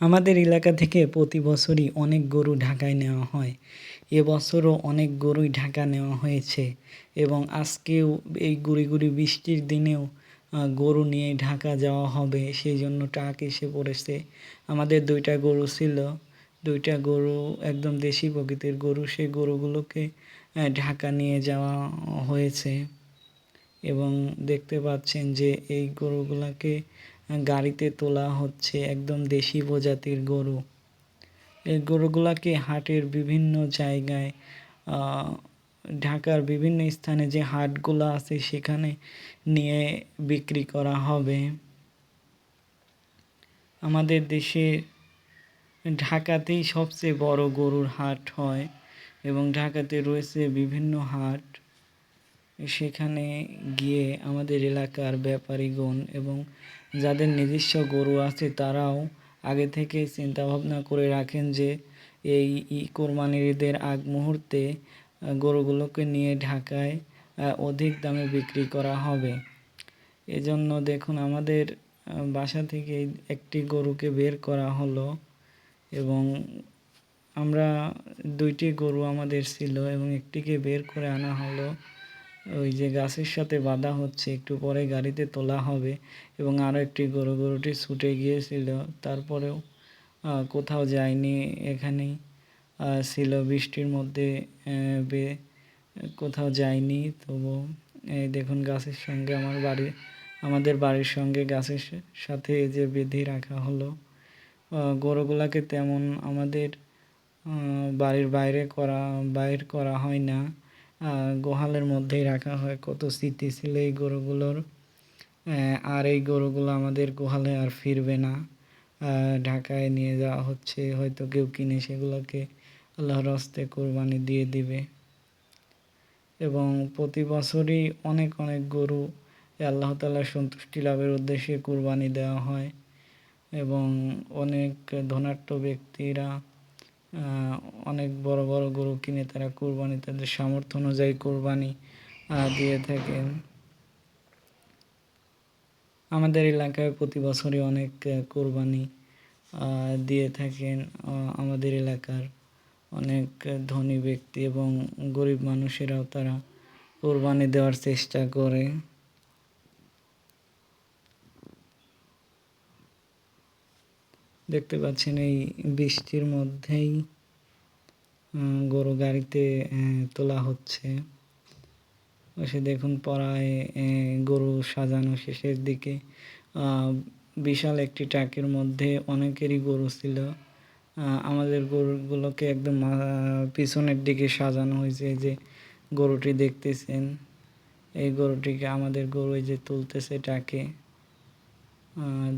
আমাদের এলাকা থেকে প্রতি বছরই অনেক গরু ঢাকায় নেওয়া হয়। এবছরও অনেক গরুই ঢাকা নেওয়া হয়েছে এবং আজকেও এই গুড়ি গুড়ি বৃষ্টির দিনেও গরু নিয়ে ঢাকা যাওয়া হবে। সেই জন্য ট্রাক এসে পড়েছে। আমাদের দুইটা গরু ছিল। দুইটা গরু একদম দেশি প্রকৃতির গরু। সেই গরুগুলোকে ঢাকা নিয়ে যাওয়া হয়েছে। এবং দেখতে পাচ্ছেন যে এই গরুগুলোকে গাড়িতে তোলা হচ্ছে একদম দেশি প্রজাতির গরু। এই গরুগুলাকে হাটের বিভিন্ন জায়গায় ঢাকার বিভিন্ন স্থানে যে হাটগুলো আছে সেখানে নিয়ে বিক্রি করা হবে। আমাদের দেশে ঢাকাতেই সবচেয়ে বড় গরুর হাট হয় এবং ঢাকাতে রয়েছে বিভিন্ন হাট। সেখানে গিয়ে আমাদের এলাকার ব্যাপারীগণ এবং যাদের নিজস্ব গরু আছে তারাও আগে থেকে চিন্তা ভাবনা করে রাখেন যে এই ই কোরবানির ঈদের আগ মুহূর্তে গরুগুলোকে নিয়ে ঢাকায় অধিক দামে বিক্রি করা হবে। এজন্য দেখুন আমাদের বাসা থেকে একটি গরুকে বের করা হলো এবং আমরা দুইটি গরু আমাদের ছিল এবং একটিকে বের করে আনা হলো। ওই যে গাছের সাথে বাঁধা হচ্ছে, একটু পরে গাড়িতে তোলা হবে এবং আরও একটি গরু গরুটি ছুটে গিয়েছিল। তারপরেও কোথাও যায়নি, এখানেই ছিল বৃষ্টির মধ্যে বে, কোথাও যায়নি। তবু, এই দেখুন গাছের সঙ্গে আমার বাড়ি, আমাদের বাড়ির সঙ্গে গাছের সাথে যে বেঁধে রাখা হলো। গরুগুলাকে তেমন আমাদের বাড়ির বাইরে করা, বাইর করা হয় না। গোহালের মধ্যেই রাখা হয়। কত স্মৃতি ছিল এই গরুগুলোর। আর এই গরুগুলো আমাদের গোহালে আর ফিরবে না। ঢাকায় নিয়ে যাওয়া হচ্ছে। হয়তো কেউ কিনে সেগুলোকে আল্লাহর হস্তে কোরবানি দিয়ে দিবে। এবং প্রতি বছরই অনেক অনেক গরু আল্লাহ তালার সন্তুষ্টি লাভের উদ্দেশ্যে কোরবানি দেওয়া হয়। এবং অনেক ধনাঢ্য ব্যক্তিরা অনেক বড় বড় গরু কিনে তারা কোরবানি, তাদের সামর্থ্য অনুযায়ী কোরবানি দিয়ে থাকেন। আমাদের এলাকায় প্রতি বছরই অনেক কোরবানি দিয়ে থাকেন। আমাদের এলাকার অনেক ধনী ব্যক্তি এবং গরিব মানুষেরাও তারা কোরবানি দেওয়ার চেষ্টা করে। দেখতে পাচ্ছেন এই বৃষ্টির মধ্যেই গরু গাড়িতে তোলা হচ্ছে। সে দেখুন পড়ায় গরু সাজানো শেষের দিকে। বিশাল একটি ট্রাকের মধ্যে অনেকেরই গরু ছিল। আমাদের গরুগুলোকে একদম পিছনের দিকে সাজানো হয়েছে যে গরুটি দেখতেছেন। এই গরুটিকে আমাদের গরু যে তুলতেছে টাকে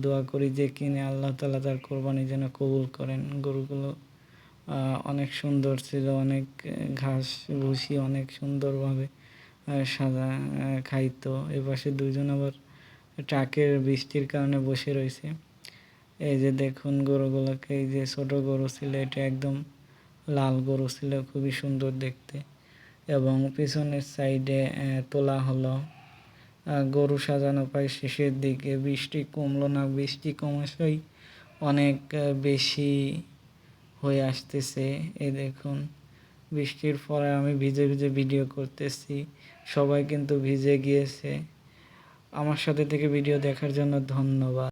দোয়া করি যে কিনে আল্লাহ তালা তার কোরবানি যেন কবুল করেন। গরুগুলো অনেক সুন্দর ছিল, অনেক ঘাস, ভুসি অনেক সুন্দরভাবে সাদা খাইতো। এ পাশে দুইজন আবার ট্রাকের বৃষ্টির কারণে বসে রয়েছে। এই যে দেখুন গরুগুলোকে, এই যে ছোট গরু ছিল, এটা একদম লাল গরু ছিল, খুবই সুন্দর দেখতে। এবং পিছনের সাইডে তোলা হলো। গরু সাজানো পায় শেষের দিকে। বৃষ্টি কমলো না, বৃষ্টি ক্রমশই অনেক বেশি হয়ে আসতেছে। এ দেখুন, বৃষ্টির পরে আমি ভিজে ভিজে ভিডিও করতেছি। সবাই কিন্তু ভিজে গিয়েছে। আমার সাথে থেকে ভিডিও দেখার জন্য ধন্যবাদ।